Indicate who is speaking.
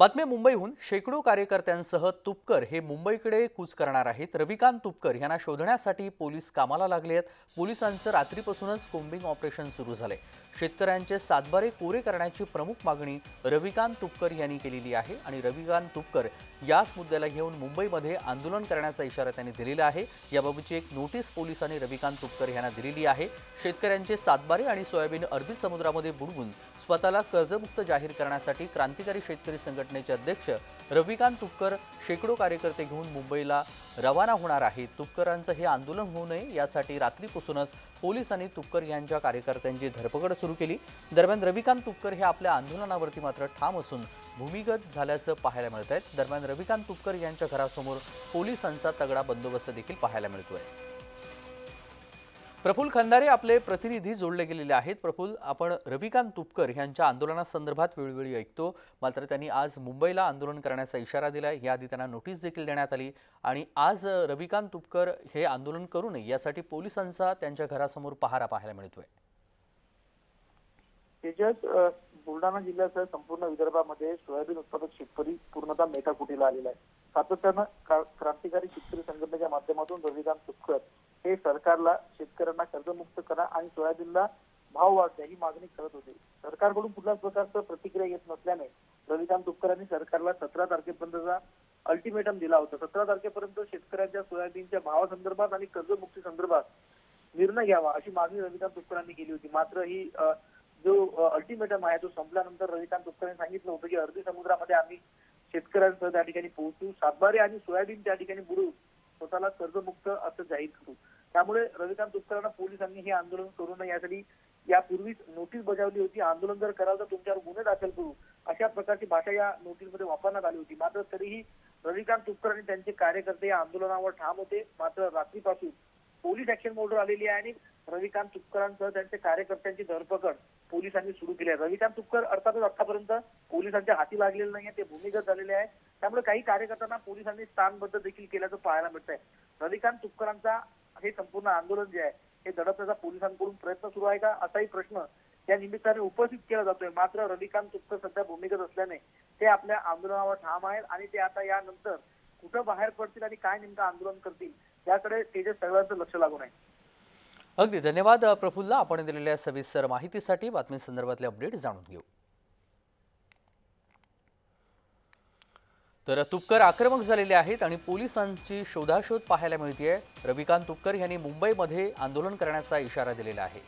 Speaker 1: बातमी मुंबईहून शेकडो कार्यकर्त्यांसह तुपकर हे मुंबईकडे कूच करणार आहेत. रविकांत तुपकर यांना शोधण्यासाठी पोलीस कामाला लागले आहेत. पोलिसांचं रात्रीपासूनच कोंबिंग ऑपरेशन सुरू झाले शेतकऱ्यांचे सातबारे कोरे करण्याची प्रमुख मागणी रविकांत तुपकर यांनी केलेली आहे आणि रविकांत तुपकर याच मुद्द्याला घेऊन मुंबईमध्ये आंदोलन करण्याचा इशारा त्यांनी दिलेला आहे. याबाबतची एक नोटीस पोलिसांनी रविकांत तुपकर यांना दिलेली आहे. शेतकऱ्यांचे सातबारे आणि सोयाबीन अरबी समुद्रामध्ये बुडवून स्वतःला कर्जमुक्त जाहीर करण्यासाठी क्रांतिकारी शेतकरी संघटना संघटनेचे अध्यक्ष रविकांत तुपकर शेकडो कार्यकर्ते घेऊन मुंबईला रवाना होणार आहेत. तुपकरांचं हे आंदोलन होऊ नये यासाठी रात्रीपासूनच पोलिसांनी तुपकर यांच्या कार्यकर्त्यांची धरपकड सुरू केली. दरम्यान रविकांत तुपकर हे आपल्या आंदोलनावरती मात्र ठाम असून भूमिगत झाल्याचं पाहायला मिळत आहे दरम्यान रविकांत तुपकर यांच्या घरासमोर पोलिसांचा तगडा बंदोबस्त देखील पाहायला मिळतोय. प्रफुल खंदारे आपले प्रतिनिधी जोडले गेलेले आहेत. प्रफुल आपण रविकांत तुपकर यांच्या आंदोलनासंदर्भात वेळोवेळी ऐकतो. मात्र त्यांनी आज मुंबईला आंदोलन करण्याचा इशारा दिला याआधी त्यांना नोटीस देखील देण्यात आली. आणि आज रविकांत तुपकर हे आंदोलन करू नये यासाठी पोलिसांचा त्यांच्या घरासमोर पहारा पाहायला मिळतोय.
Speaker 2: त्याच्यात बुलढाणा जिल्ह्यासह संपूर्ण विदर्भामध्ये सोयाबीन उत्पादक शेतकरी पूर्णतः मेटाकुटीला आलेला आहे. सातत्यानं क्रांतिकारी शेतकरी संघटनेच्या माध्यमातून रविकांत तुपकर हे सरकारला शेतकऱ्यांना कर्जमुक्त करा आणि सोयाबीनला भाव वाढ द्या ही मागणी करत होते. सरकारकडून कुठल्याच प्रकारचं प्रतिक्रिया येत नसल्याने रविकांत तुपकरांनी सरकारला सतरा तारखेपर्यंतचा अल्टिमेटम दिला होता. सतरा तारखेपर्यंत शेतकऱ्यांच्या सोयाबीनच्या भावासंदर्भात आणि कर्जमुक्ती संदर्भात निर्णय घ्यावा अशी मागणी रविकांत तुपकरांनी केली होती. मात्र ही जो अल्टिमेटम आहे तो संपल्यानंतर रविकांत तुपकरांनी सांगितलं होतं की अरबी समुद्रामध्ये आम्ही शेतकऱ्यांसह त्या ठिकाणी पोहोचू. सातबारे आणि सोयाबीन त्या ठिकाणी बुडू. स्वतःला कर्जमुक्त असं जाहीर करू. त्यामुळे रविकांत तुपकरांना पोलिसांनी हे आंदोलन करू नये. यासाठी यापूर्वीच नोटीस बजावली होती. आंदोलन जर कराल तर तुमच्यावर गुन्हे दाखल करू. अशा प्रकारची भाषा या नोटीसमध्ये वापरण्यात आली होती. मात्र तरीही रविकांत तुपकर आणि त्यांचे कार्यकर्ते या आंदोलनावर ठाम होते. मात्र रात्रीपासून पोलीस ऍक्शन मोडवर आलेली आहे आणि रविकांत तुपकरांसह त्यांच्या कार्यकर्त्यांची धरपकड पोलिसांनी सुरू केली आहे. रविकांत तुपकर अर्थातच आतापर्यंत पोलिसांच्या हाती लागलेले नाहीये. ते भूमिगत झालेले आहे. त्यामुळे काही कार्यकर्त्यांना पोलिसांनी स्थानबद्ध देखील केल्याचं पाहायला मिळत आहे रविकांत तुपकरांचा हे संपूर्ण आंदोलन जे आहे हे दडपण्याचा पोलिसांकडून प्रयत्न सुरू आहे का? असाही प्रश्न या निमित्ताने उपस्थित केला जातोय. मात्र रविकांत तुपकर सध्या भूमिगत असल्याने ते आपल्या आंदोलनावर ठाम आहेत आणि ते आता यानंतर कुठं बाहेर पडतील आणि काय नेमकं आंदोलन करतील याकडे तेजस सगळ्यांचं लक्ष लागून आहे.
Speaker 1: अगदी धन्यवाद प्रफुल्ला प्रफुल्ल. आपण दिलेल्या सविस्तर माहितीसाठी बातमीसंदर्भातले अपडेट जाणून घेऊ. तर तुपकर आक्रमक झालेले आहेत आणि पोलिसांची शोधाशोध पाहायला मिळते रविकांत तुपकर यांनी मुंबईमध्ये आंदोलन करण्याचा इशारा दिलेला आहे.